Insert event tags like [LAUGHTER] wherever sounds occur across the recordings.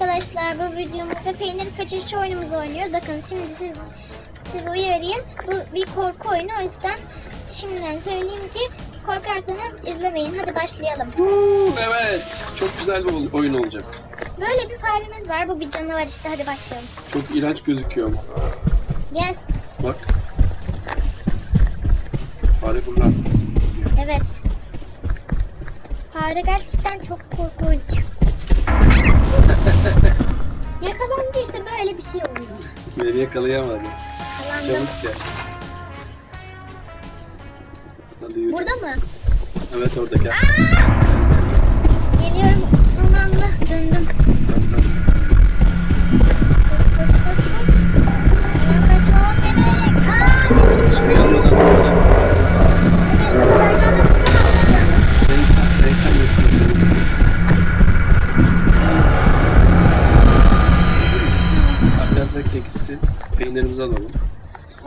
Arkadaşlar bu videomuzda peynir kaçırışı oyunumuzu oynuyoruz. Bakın şimdi siz siz uyarayım. Bu bir korku oyunu o yüzden şimdiden söyleyeyim ki korkarsanız izlemeyin. Hadi başlayalım. Evet. Çok güzel bir oyun olacak. Böyle bir faremiz var. Bu bir canavar işte. Hadi başlayalım. Çok iğrenç gözüküyor ama. Gel. Bak. Fare bunlar. Evet. Fare gerçekten çok korkunç. Yakalanınca işte böyle bir şey oluyor. Beni yakalayamadı. Yakalandım. Çabuk gel. Hadi yürü. Burada mı? Evet orada gel. Geliyorum. Son anda döndüm. Koş koş koş koş. Hemen kaçmam gerek. Aa! Peynirimizi alalım.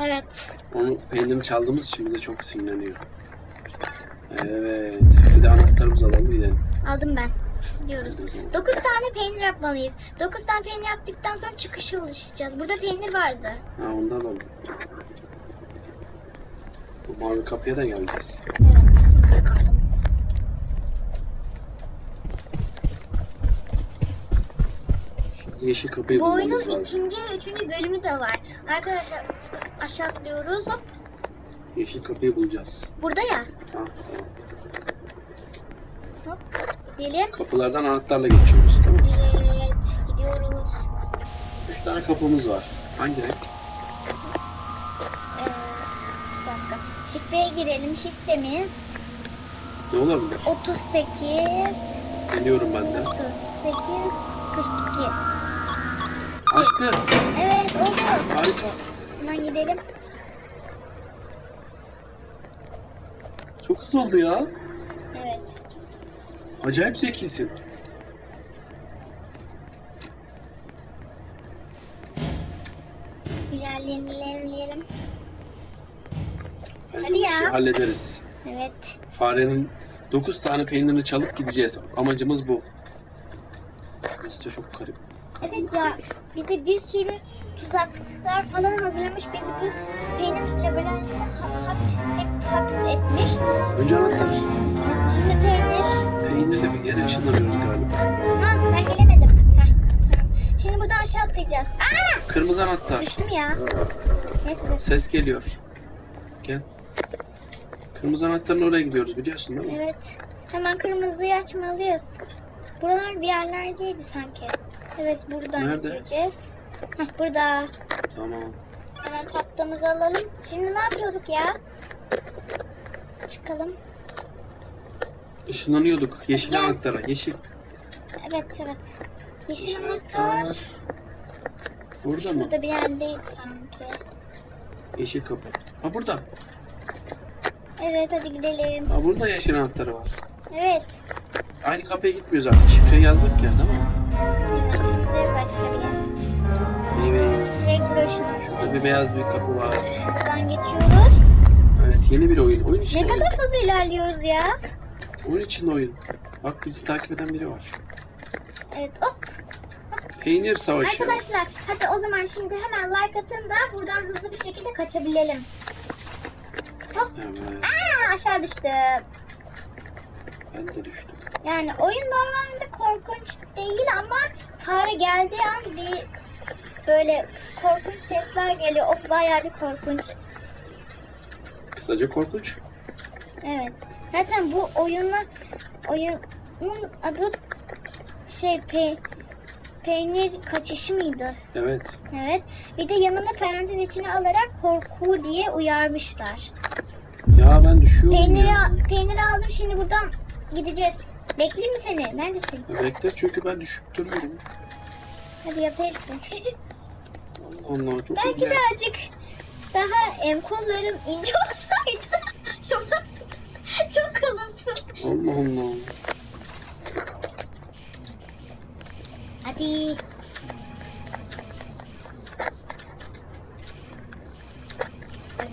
Evet. Onu peynirini çaldığımız için bize çok sinirleniyor. Evet. Bir de anahtarımızı alalım gidelim. Aldım ben. Gidiyoruz. 9 tane peynir yapmalıyız. 9 tane peynir yaptıktan sonra çıkışa ulaşacağız. Burada peynir vardı. Ha onu da alalım. Bu mavi kapıya da geleceğiz. Evet. Yeşil kapıyı Bu bulmamız oyunun lazım. ikinci ve üçüncü bölümü de var. Arkadaşlar bakın aşağı atlıyoruz. Hop. Yeşil kapıyı bulacağız. Burada ya. Ha, tamam. Hop. Diyelim. Kapılardan anahtarla geçiyoruz. Tamam. Evet. Gidiyoruz. Üç tane kapımız var. Hangi renk? Ee, bir dakika. Şifreye girelim. Şifremiz Ne olabilir? 38 Deniyorum ben de. 38 42. Açtı. Evet oldu. Harika. Hemen gidelim. Çok hızlı oldu ya. Evet. Acayip zekisin. İlerleyelim ilerleyelim. Bence Hadi bu ya. işi hallederiz. Evet. Farenin 9 tane peynirini çalıp gideceğiz. Amacımız bu. Aslında çok garip. Evet ya bize bir sürü tuzaklar falan hazırlamış. Bizi bu peynir labirentine ha- haps, hep hapsetmiş. Önce anahtar. Evet, şimdi peynir. Peynirle bir yere ışınlanıyoruz galiba. Ha ben gelemedim. Heh, tamam. Şimdi buradan aşağı atlayacağız. Aa! Kırmızı anahtar. Düştüm ya. Neyse. Ses geliyor. Gel. Kırmızı anahtarın oraya gidiyoruz biliyorsun değil mi? Evet. Hemen kırmızıyı açmalıyız. Buralar bir yerlerdeydi sanki. Evet buradan Nerede? gideceğiz. Heh, burada. Tamam. Hemen taptamızı alalım. Şimdi ne yapıyorduk ya? Çıkalım. Işınlanıyorduk. Yeşil Gel. anahtara. Yeşil. Evet evet. Yeşil Yeşil anahtar. Burada mı? Şurada bir yerdeydi sanki. Yeşil kapı. Ha burada. Evet hadi gidelim. Ha burada yeşil anahtarı var. Evet. Aynı kapıya gitmiyoruz artık. Şifreyi yazdık ya değil mi? Şimdi başka bir yer. Evet. Direkt bir beyaz bir kapı var. Buradan geçiyoruz. Evet yeni bir oyun. Oyun için Ne oyun. kadar hızlı ilerliyoruz ya. Oyun için oyun. Bak bizi takip eden biri var. Evet hop. Peynir savaşı. Arkadaşlar hadi o zaman şimdi hemen like atın da buradan hızlı bir şekilde kaçabilelim. Hop. Evet. Aa, aşağı düştüm. Ben de düştüm. Yani oyun normalde korkunç değil fare geldiği an bir böyle korkunç sesler geliyor. O bayağı bir korkunç. Kısaca korkunç. Evet. Zaten bu oyunla oyunun adı şey pe, peynir kaçışı mıydı? Evet. Evet. Bir de yanına parantez içine alarak korku diye uyarmışlar. Ya ben düşüyorum Peyniri, ya. peyniri aldım şimdi buradan gideceğiz. Bekleyeyim mi seni? Neredesin? Bekle çünkü ben düşüp duruyorum. Hadi yaparsın. [LAUGHS] Allah Allah çok Belki güzel. birazcık daha em, kollarım ince olsaydı. [LAUGHS] Çok kalınsın. Allah Allah. Hadi.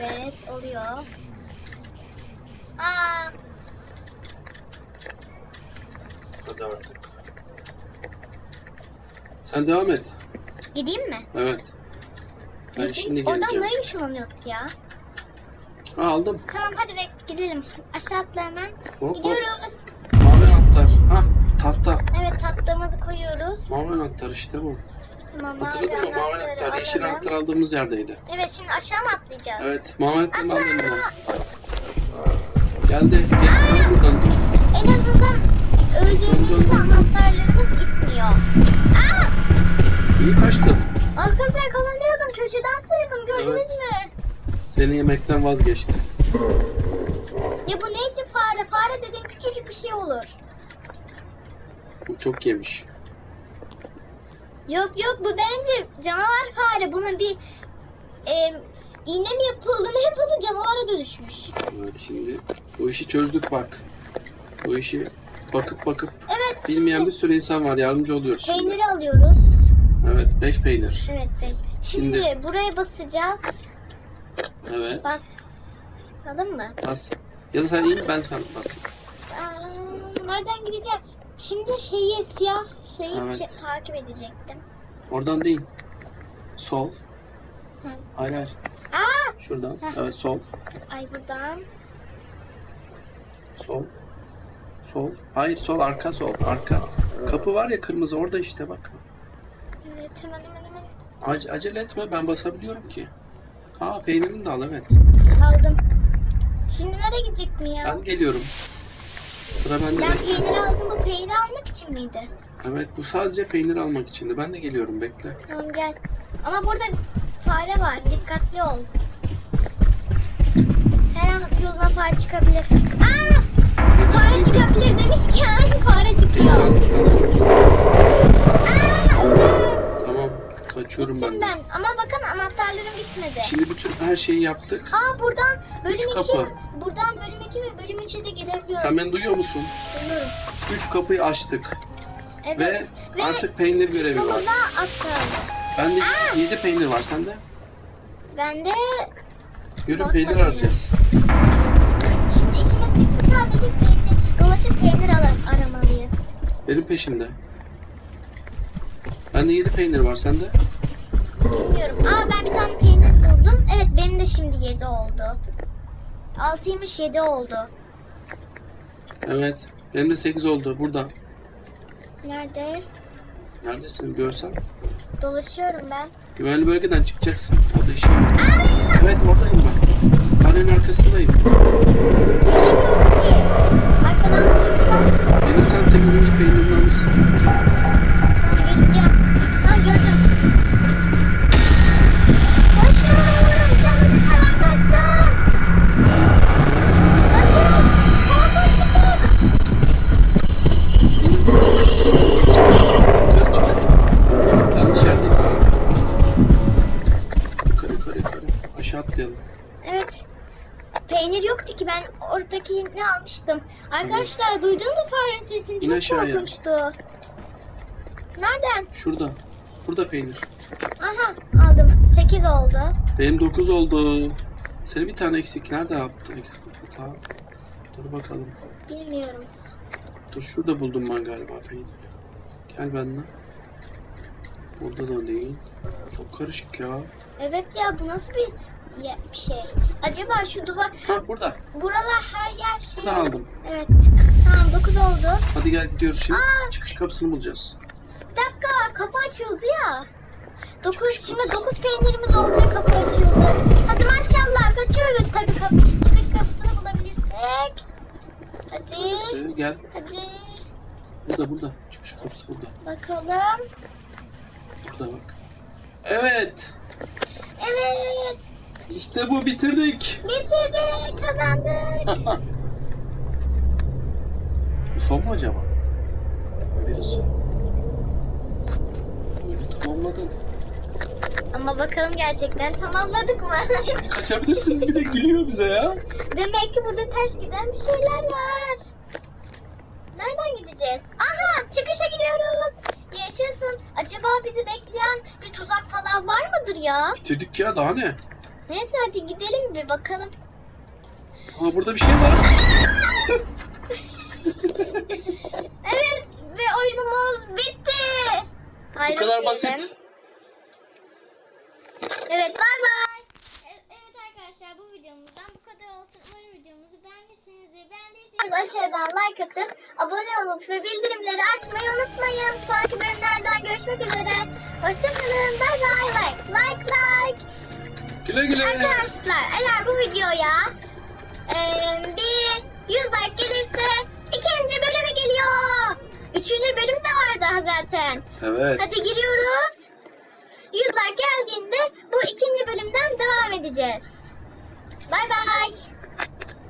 Evet oluyor. Aa, Hadi artık. Sen devam et. Gideyim mi? Evet. Ben Gideyim. şimdi Oradan geleceğim. böyle ışınlanıyorduk ya. Ha, aldım. Tamam hadi bek gidelim. Aşağı atla hemen. Hop. Gidiyoruz. Mavi anahtar. Ha tahta. Evet tatlımızı koyuyoruz. Mavi anahtar işte bu. Tamam mavi Hatırladın mı? Mavi anahtarı anahtar. Yeşil alalım. anahtar aldığımız yerdeydi. Evet şimdi aşağı mı atlayacağız? Evet. Mavi anahtarı Atla. aldığımız zaman. Geldi. Gel buradan dur. En azından öldüğümüzde anahtarlarımız gitmiyor. Aa! İyi kaçtın. Az kalsın yakalanıyordum. Köşeden sıyırdım gördünüz Evet. mü? Seni yemekten vazgeçti. Ya bu ne için fare? Fare dediğin küçücük bir şey olur. Bu çok yemiş. Yok yok bu bence canavar fare. Buna bir e, iğne mi yapıldı ne yapıldı canavara dönüşmüş. Evet şimdi bu işi çözdük bak. Bu işi bakıp bakıp Evet bilmeyen bir sürü insan var. Yardımcı oluyoruz şimdi. peyniri alıyoruz. Evet 5 peynir. Evet beş. Şimdi, Şimdi- buraya basacağız. Evet. Bas. Alın mı? Bas. Ya da sen in ben sana basayım. Aa, nereden gideceğim? Şimdi şeyi siyah şeyi Evet. çe- takip edecektim. Oradan değil. Sol. Hı. Hayır hayır. Aa! Şuradan. Heh. Evet sol. Ay buradan. Sol. Sol. Hayır sol arka sol. Arka. Kapı var ya kırmızı orada işte bak. Evet hemen hemen hemen. Ac- acele etme ben basabiliyorum ki. Aa peynirini de al evet. Aldım. Şimdi nereye gidecektim ya? Ben geliyorum. Sıra bende. Ben bekle. peynir aldım. Bu peyniri almak için miydi? Evet bu sadece peynir almak içindi. Ben de geliyorum bekle. Tamam gel. Ama burada fare var. Dikkatli ol. Her an yoldan fare çıkabilir. Aa! Fare çıkabilir demişken fare çıkıyor. Aa! öldüm. Tamam kaçıyorum ben. Gittim ben. Ama bakın anahtarlarım gitmedi. Şimdi bütün her şeyi yaptık. Aa buradan bölüm Üç 2 kapı. buradan bölüm 2 ve bölüm 3'e de gidebiliyoruz. Sen beni duyuyor musun? Duyuyorum. Üç kapıyı açtık. Evet. Ve, artık peynir görevi var. çıkmamıza az kaldı. Bende 7 peynir var sende. Ben de Yürü peynir beni. arayacağız. şimdi. Sadece peynir, dolaşıp peynir ara- aramalıyız. Benim peşimde. Bende 7 peynir var sende. Bilmiyorum. Aa ben bir tane peynir buldum. Evet benim de şimdi 7 oldu. 6'ymış 7 oldu. Evet. Benim de 8 oldu burada. Nerede? Neredesin görsen? Dolaşıyorum ben. Güvenli bölgeden çıkacaksın. O da. Evet oradayım ben. Sahnenin arkasındayım. Gelirsen temizlik yukarı. Aşağı atlayalım. Evet. Peynir yoktu ki ben oradaki ne almıştım. Arkadaşlar duydunuz mu fare sesini? İn Çok aşağıya. korkunçtu. Şuradan. Şurada. Burada peynir. Aha aldım. 8 oldu. Benim 9 oldu. Senin bir tane eksik. Nerede yaptın eksik? Tamam. Dur bakalım. Bilmiyorum. Dur şurada buldum ben galiba peyniri. Gel benimle. Burada da değil. Çok karışık ya. Evet ya bu nasıl bir, ye- bir şey? Acaba şu duvar... Ha burada. Buralar her yer şey... Buradan aldım. Evet. Tamam 9 oldu. Hadi gel gidiyoruz şimdi. Aa! Çıkış kapısını bulacağız. Bir dakika kapı açıldı ya. 9 şimdi 9 peynirimiz oldu ve kapı açıldı. Hadi maşallah kaçıyoruz tabii kapı. Çıkış kapısını bulabilirsek. Hadi. Burası, gel. Hadi. Burada burada. Çıkış kapısı burada. Bakalım. Burada bak. Evet. İşte bu bitirdik. Bitirdik. Kazandık. [LAUGHS] Son mu acaba? Öyle yazıyor. Böyle tamamladın. Ama bakalım gerçekten tamamladık mı? [LAUGHS] Şimdi kaçabilirsin. Bir de gülüyor bize ya. Demek ki burada ters giden bir şeyler var. Nereden gideceğiz? Aha çıkışa gidiyoruz. Yaşasın. Acaba bizi bekleyen bir tuzak falan var mıdır ya? Bitirdik ya daha ne? Neyse hadi gidelim bir bakalım. Ha burada bir şey var. [LAUGHS] Evet ve oyunumuz bitti. Ayrıl Bu kadar diyelim. basit. Evet bay bay. Evet arkadaşlar bu videomuzdan bu kadar olsun. Umarım videomuzu beğenmişsinizdir. Beğendiyseniz aşağıdan like atıp abone olup ve bildirimleri açmayı unutmayın. Sonraki bölümlerden görüşmek üzere. Hoşçakalın. Bay bay. Like like like. Güle güle. Arkadaşlar eğer bu videoya e, bir 100 like gelirse ikinci bölümü geliyor. Üçüncü bölüm de var daha zaten. Evet. Hadi giriyoruz. 100 like geldiğinde bu ikinci bölümden devam edeceğiz. Bay bay.